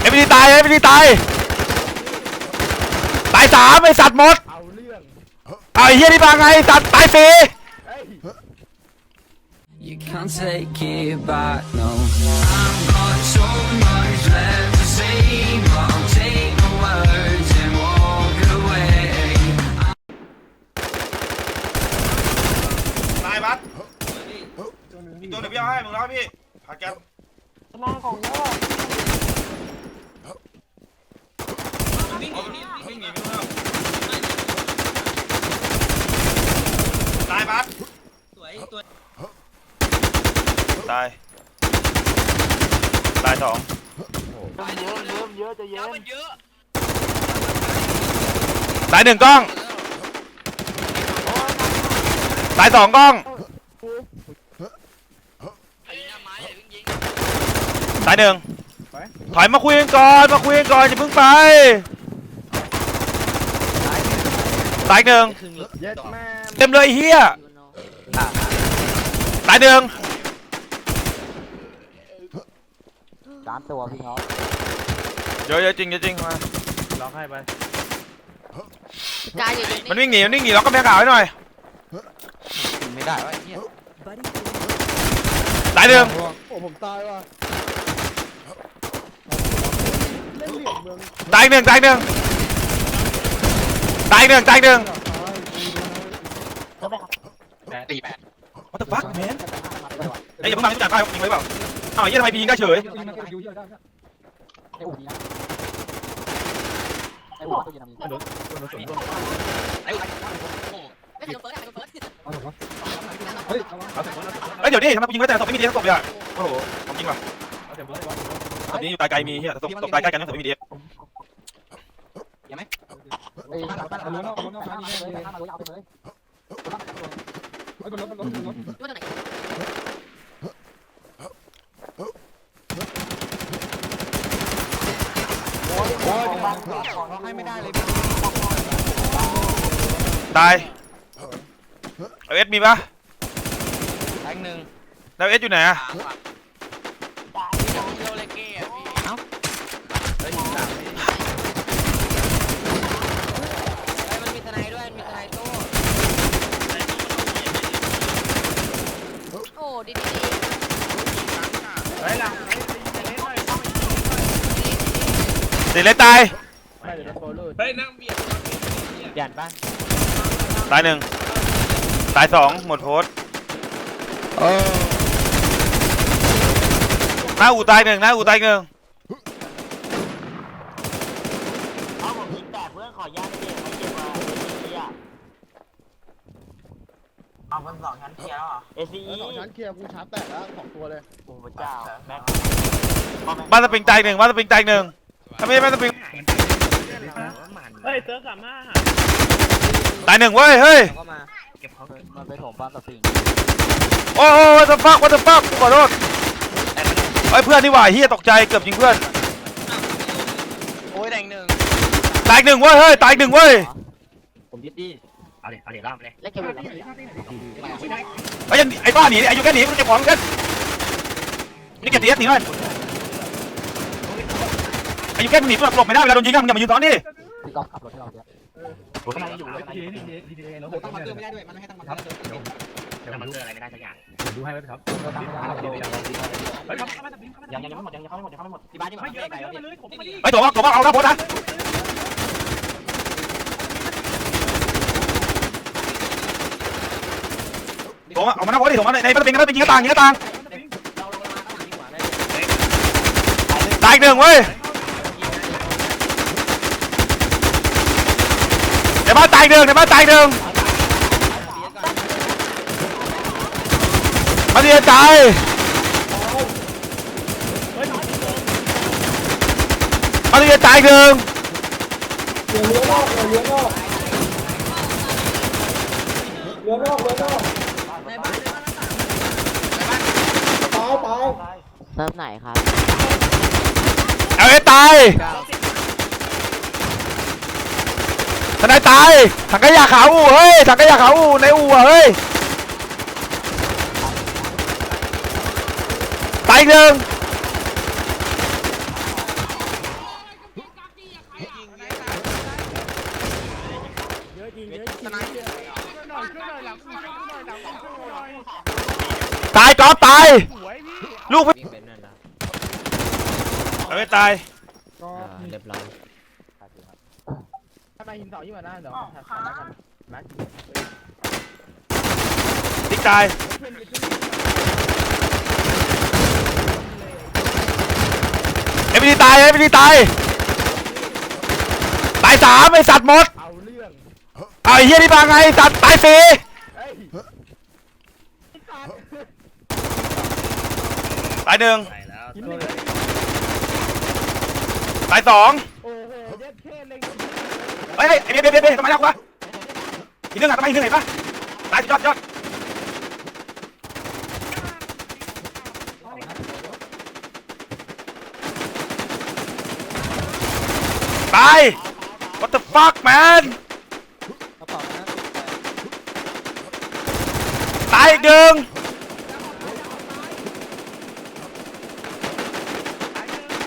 เอฟบีตายเอฟบีตาย ตายสามไอสัตว์หมด เอาเรื่อง เอาไอ้เฮียนี่มาไงสัตว์ตายสี่เฮ้ย You can't take it back, no. I've got so much left ตัวหนึ่งพี่เอาให้มึงแล้วพี่ผัดกันมาของเยอะวิ่งหนีวิ่งหนีไปแล้วตายบัสสวยตัวตายตายสองเยอะเยอะเยอะจะเย็ยานมันเยอะตายหนึ่งกล้องตายสองกล้อง ตายหนึ่งถอยมาคุยกันก่อนมาคุยกันก่อนอย่าเพิ่งไปตายอีกหนึ่งเย็ดแม่เต็มเลยไอ้เฮียตายหนึ่งสามตัวพี่น้องเยอะเยอะจริงเยอะจริงมาร้องไห้ไปกายอยู่มันวิ่งหนีมันวิ่งหนีเราก็แพ้ข่าวให้หน่อยไม่ได้วะไอ้เหี้ยตายหนึ่งโอ้ผมตายว่ะ เล่นเหลี่ยมเมืองตายอีกหนึ่งตายอีกหนึ่งตายอีกหนึ่งตายอีกหนึ่ง ตีแปด What the fuck man ไอ้ยอย่าเพิ่งมาจ่ายค่ายิงเลยเปล่าอ้าวไอ้เหี้ยทำไมพียิงได้เฉยไม่ใช่โดนเฟิร์สอะโดนเฟิร์สเฮ้ยเดี๋ยวดิทำไมกูยิงไม่แต่ศพไม่มีเดียศพเลยอะโอ้โหของจริงว่ะ ศพนี้อยู่ไกลๆมีเฮียแต่ศพศพตายใกล้กันนะศพไม่มีเดียไอ้ตั้งตั้งรู้นอกรู้นอกยิงเลยตั้งรู้เอาไปเลยรู้ว่าตัวไหนให้ไม่ได้เลยตายเอาเอสมีปะแทงหนึ่งแล้วเอสอยู่ไหนอะสามว่ะโยเลเก้อะพี่ เฮ้ยสาม ไอ้มันมีทนายด้วยมีทนายโต้ โอ้ดีดี เฮ้ยล่ะ ติดเลยตายไม่เฮ้ยนั่งเบียดเปลี่ยนปะตายหนึ่งตายสองหมดโพสต์หน้าอูตายหนึ่งหน้าอูตายหนึ่งเอาผมยิงแตกเพื่อนขอย่าได้เด็กไม่เจ็บว่ะเอาคนสองชั้นเคลียร์แล้วเหรอ ACE แล้วสองชั้นเคลียร์กูชาร์จแตกแล้วสองตัวเลย โอ้พระเจ้าแม็กบ้านสปริงตายหนึ่งบ้านสปริงตายหนึ่ง ถ้าไม่ใช่บ้านสปริงเฮ้ยเซิร์ฟสามห้าตายหนึ่งเว้ยเฮ้ยก็มามันไปถมบ้านสปริงโอ้โห what the fuck what the fuck กูขอโทษเฮ้ยเพื่อนนี่หว่าเฮียตกใจเกือบยิงเพื่อนโอ้ยแดงหนึ่งตายอีกหนึ่งเว้ยเฮ้ยตายอีกหนึ่งเว้ยผมยึดดีเอาดิเอาดิล่ามเลยเล่นเกมอยู่แล้วไอ้ยันไอ้บ้าหนีไอ้ยูแกหนีมันเก็บของกันนี่เก็บเสียหนีหน่อย ไอ้ยูแก้มหนีหลบไม่ได้เวลาโดนยิงอะมึงอย่ามายืนตอนนี้พี่ก๊อฟขับรถให้เราเยอะโอ้ยมันอยู่เลยดีดีดีดีแล้วตั้งมาเกอร์ไม่ได้ด้วย มันไม่ให้ตั้งมาเกอร์เดี๋ยวมันเจออะไรไม่ได้สักอย่างดูให้ไว้ครับเราตั้งไม่ได้เราเฮ้ยครับยังยังไม่หมดยังยังเข้าไม่หมดยังเข้าไม่หมดที่บ้านนี่มันไม่ไกลแล้วพี่ไอ้ตัวว่าตัวว่าเอาครับโพสนะตัวว่าเอามาหน้าโพสดิตัวมาในในเป็นกันเป็นยิงกระต่างยิงกระต่างตายอีกหนึ่งเว้ยในบ้าน ตายอีกหนึ่งในบ้านตายอีกหนึ่งมาดีตายมาดีตายอีกหนึ่งเซิร์ฟไหนครับ เอาไอ้ตายท นายตายถังขยะขาวอู่เฮ้ยถังขยะขาวอู่ในอู่อะเฮ้ยายอีกหนึ่งเยอะจริงเยอะจริงหน่อยช่วยหน่อยหลังช่วยหน่อยหลังช่วยหน่อยตายก๊อฟตายสวยพี่ลูกไม่วิ่งเป็นนั่นนะไม่ตายก็เรียบร้อย ทำไมหินเสายิ่งกว่าหน้าเดี๋ยวทำได้กันแม็กติ๊กตายเอ็มดีตายเอ็มดีตายตายสามไอสัตว์หมดเอาเรื่องเอาไอ้เฮียนี่มาไงสัตว์ตายสี่เฮ้ยตายหนึ่งใช่แล้วหินหนึ่งตายสอง โอ้โหเย็ดเข้เล็ง เฮ้ยเฮ้ยเบียเบียเบียทำไมเล่ากูวะอีกหนึ่งอะทำไมอีกหนึ่งเห็นปะตายยอดยอดตาย what the fuck man ตายอีกหนึ่ง